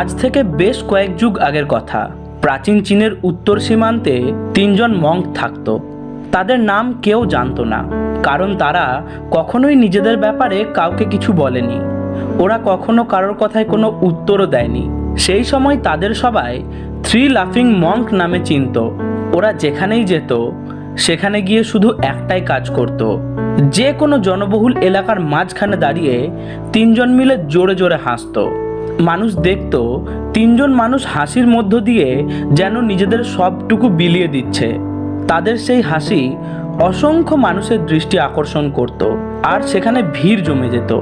আজ থেকে বেশ কয়েক যুগ আগের কথা। প্রাচীন চীনের উত্তর সীমান্তে তিনজন মঙ্ক থাকতো। তাদের নাম কেউ জানতো না, কারণ তারা কখনোই নিজেদের ব্যাপারে কাউকে কিছু বলেনি। ওরা কখনো কারোর কথায় কোনো উত্তরও দেয়নি। সেই সময় তাদের সবাই থ্রি লাফিং মঙ্ক নামে চিনত। ওরা যেখানেই যেত, সেখানে গিয়ে শুধু একটাই কাজ করত। যে কোনো জনবহুল এলাকার মাঝখানে দাঁড়িয়ে তিনজন মিলে জোরে জোরে হাসতো। মানুষ দেখত, তিনজন মানুষ হাসির মধ্য দিয়ে যেন নিজেদের সবটুকু বিলিয়ে দিচ্ছে। তাদের সেই হাসি অসংখ্য মানুষের দৃষ্টি আকর্ষণ করত, আর সেখানে ভিড় জমে যেত।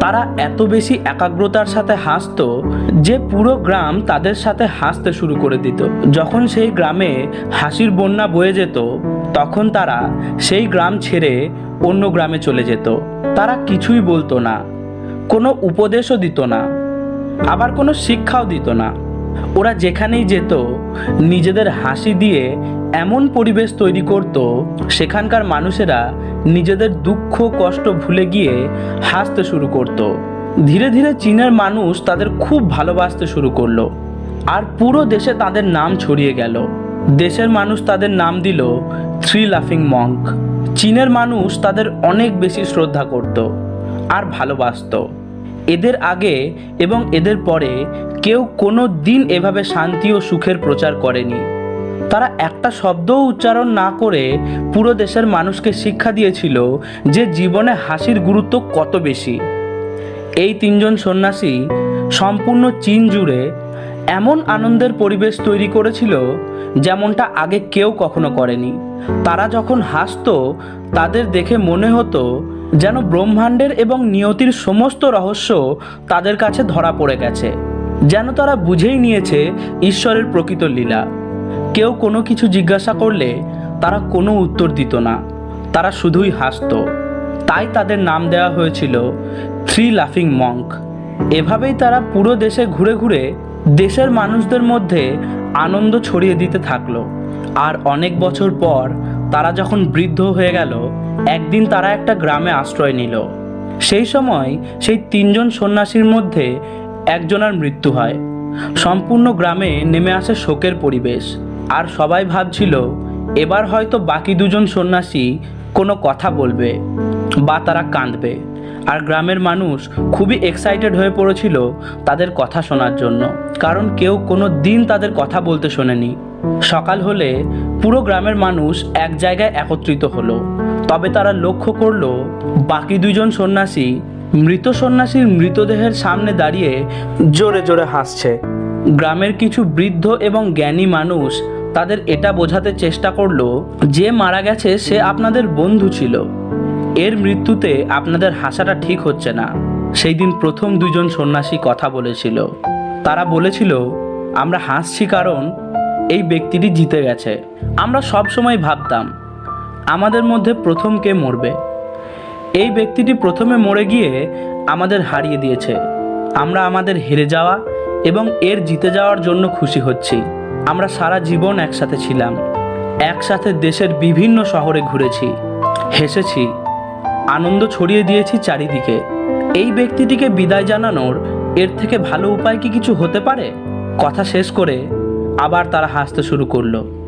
তারা এত বেশি একাগ্রতার সাথে হাসতো যে পুরো গ্রাম তাদের সাথে হাসতে শুরু করে দিত। যখন সেই গ্রামে হাসির বন্যা বয়ে যেত, তখন তারা সেই গ্রাম ছেড়ে অন্য গ্রামে চলে যেত। তারা কিছুই বলতো না, কোনো উপদেশও দিত না। আবার কোনো শিক্ষাও দিত না। ওরা যেখানেই যেত, নিজেদের হাসি দিয়ে এমন পরিবেশ তৈরি করত, সেখানকার মানুষেরা নিজেদের দুঃখ, কষ্ট ভুলে গিয়ে হাসতে শুরু করত। ধীরে ধীরে চীনের মানুষ তাদের খুব ভালোবাসতে শুরু করল। আর পুরো দেশে তাদের নাম ছড়িয়ে গেল। দেশের মানুষ তাদের নাম দিল থ্রি লাফিং মঙ্ক। চীনের মানুষ তাদের অনেক বেশি শ্রদ্ধা করত আর ভালোবাসতো। এদের আগে এবং এদের পরে কেউ কোনো দিন এভাবে শান্তি ও সুখের প্রচার করেনি। তারা একটা শব্দও উচ্চারণ না করে পুরো দেশের মানুষকে শিক্ষা দিয়েছিল যে জীবনে হাসির গুরুত্ব কত বেশি। এই তিনজন সন্ন্যাসী সম্পূর্ণ চীন জুড়ে এমন আনন্দের পরিবেশ তৈরি করেছিল যেমনটা আগে কেউ কখনো করেনি। তারা যখন হাসতো, তাদের দেখে মনে হতো যেন ব্রহ্মাণ্ডের এবং নিয়তির সমস্ত রহস্য তাদের কাছে ধরা পড়ে গেছে। যেন তারা বুঝেই নিয়েছে ঈশ্বরের প্রকৃত লীলা। কেউ কোনো কিছু জিজ্ঞাসা করলে তারা কোনো উত্তর দিত না। তারা শুধুই হাসতো। তাই তাদের নাম দেওয়া হয়েছিল থ্রি লাফিং মঙ্ক। এভাবেই তারা পুরো দেশে ঘুরে ঘুরে দেশের মানুষদের মধ্যে আনন্দ ছড়িয়ে দিতে থাকল। আর অনেক বছর পর তারা যখন বৃদ্ধ হয়ে গেল একদিন তারা একটা গ্রামে আশ্রয় নিল। সেই সময় সেই তিনজন সন্ন্যাসীর মধ্যে একজনের মৃত্যু হয়। সম্পূর্ণ গ্রামে নেমে আসে শোকের পরিবেশ। আর সবাই ভাবছিল, এবার হয়তো বাকি দুজন সন্ন্যাসী কোনো কথা বলবে বা তারা কাঁদবে। আর গ্রামের মানুষ খুবই এক্সাইটেড হয়ে পড়েছিল তাদের কথা শোনার জন্য। কারণ কেউ কোনো দিন তাদের কথা বলতে শোনেনি। সকাল হলে পুরো গ্রামের মানুষ এক জায়গায় একত্রিত হলো। তবে তারা লক্ষ্য করল, বাকি দুজন সন্ন্যাসী মৃত সন্ন্যাসীর মৃতদেহের সামনে দাঁড়িয়ে জোরে জোরে হাসছে। গ্রামের কিছু বৃদ্ধ এবং জ্ঞানী মানুষ তাদের এটা বোঝাতে চেষ্টা করল, যে মারা গেছে সে আপনাদের বন্ধু ছিল। এর মৃত্যুতে আপনাদের হাসাটা ঠিক হচ্ছে না। সেই দিন প্রথম দুজন সন্ন্যাসী কথা বলেছিল। তারা বলেছিল, আমরা হাসছি কারণ এই ব্যক্তিটি জিতে গেছে। আমরা সব সময় ভাবতাম আমাদের মধ্যে প্রথম কে মরবে? এই ব্যক্তিটি প্রথমে মরে গিয়ে আমাদের হারিয়ে দিয়েছে। আমরা আমাদের হেরে যাওয়া এবং এর জিতে যাওয়ার জন্য খুশি হচ্ছি। আমরা সারা জীবন একসাথে ছিলাম। একসাথে দেশের বিভিন্ন শহরে ঘুরেছি, হেসেছি, আনন্দ ছড়িয়ে দিয়েছি চারিদিকে। এই ব্যক্তিটিকে বিদায় জানানোর এর থেকে ভালো উপায় কি কিছু হতে পারে? কথা শেষ করে আবার তারা হাসতে শুরু করল।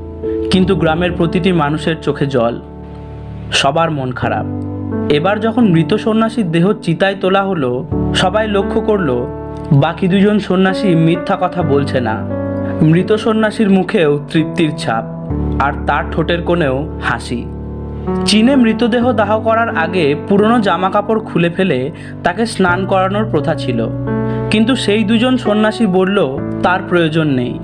কিন্তু গ্রামের প্রতিটি মানুষের চোখে জল। সবার মন খারাপ। এবার যখন মৃত সন্ন্যাসীর দেহ চিতায় তোলা হলো, সবাই লক্ষ্য করল, বাকি দুজন সন্ন্যাসী মিথ্যা কথা বলছে না। মৃত সন্ন্যাসীর মুখেও তৃপ্তির ছাপ, আর তার ঠোঁটের কোণেও হাসি। চীনে মৃতদেহ দাহ করার আগে পুরনো জামা কাপড় খুলে ফেলে তাকে স্নান করানোর প্রথা ছিল। কিন্তু সেই দুজন সন্ন্যাসী বলল, তার প্রয়োজন নেই।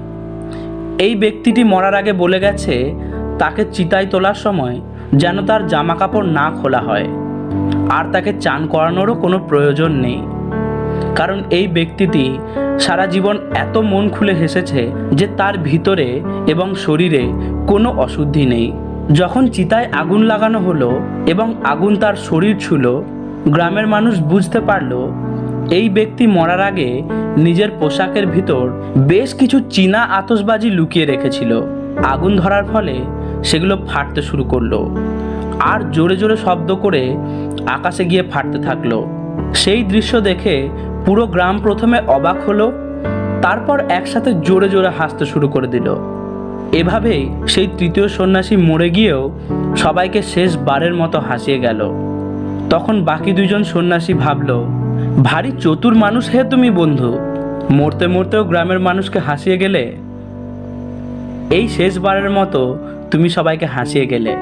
এই ব্যক্তিটি মরার আগে বলে গেছে, তাকে চিতায় তোলার সময় যেন তার জামা কাপড় না খোলা হয়। আর তাকে চান করানোরও কোনো প্রয়োজন নেই। কারণ এই ব্যক্তিটি সারা জীবন এত মন খুলে হেসেছে যে তার ভিতরে এবং শরীরে কোনো অশুদ্ধি নেই। যখন চিতায় আগুন লাগানো হলো এবং আগুন তার শরীর ছুল, গ্রামের মানুষ বুঝতে পারল এই ব্যক্তি মরার আগে নিজের পোশাকের ভিতর বেশ কিছু চীনা আতসবাজি লুকিয়ে রেখেছিল। আগুন ধরার ফলে সেগুলো ফাটতে শুরু করল। আর জোরে জোরে শব্দ করে আকাশে গিয়ে ফাটতে থাকল। সেই দৃশ্য দেখে পুরো গ্রাম প্রথমে অবাক হলো, তারপর একসাথে জোরে জোরে হাসতে শুরু করে দিল। এভাবেই সেই তৃতীয় সন্ন্যাসী মরে গিয়েও সবাইকে শেষবারের মতো হাসিয়ে গেল। তখন বাকি দুজন সন্ন্যাসী ভাবল ভারী চতুর মানুষ হে তুমি বন্ধু। মরতে মরতেও গ্রামের মানুষকে হাসিয়ে গেলে? এই শেষবারের মতো তুমি সবাইকে হাসিয়ে গেলে।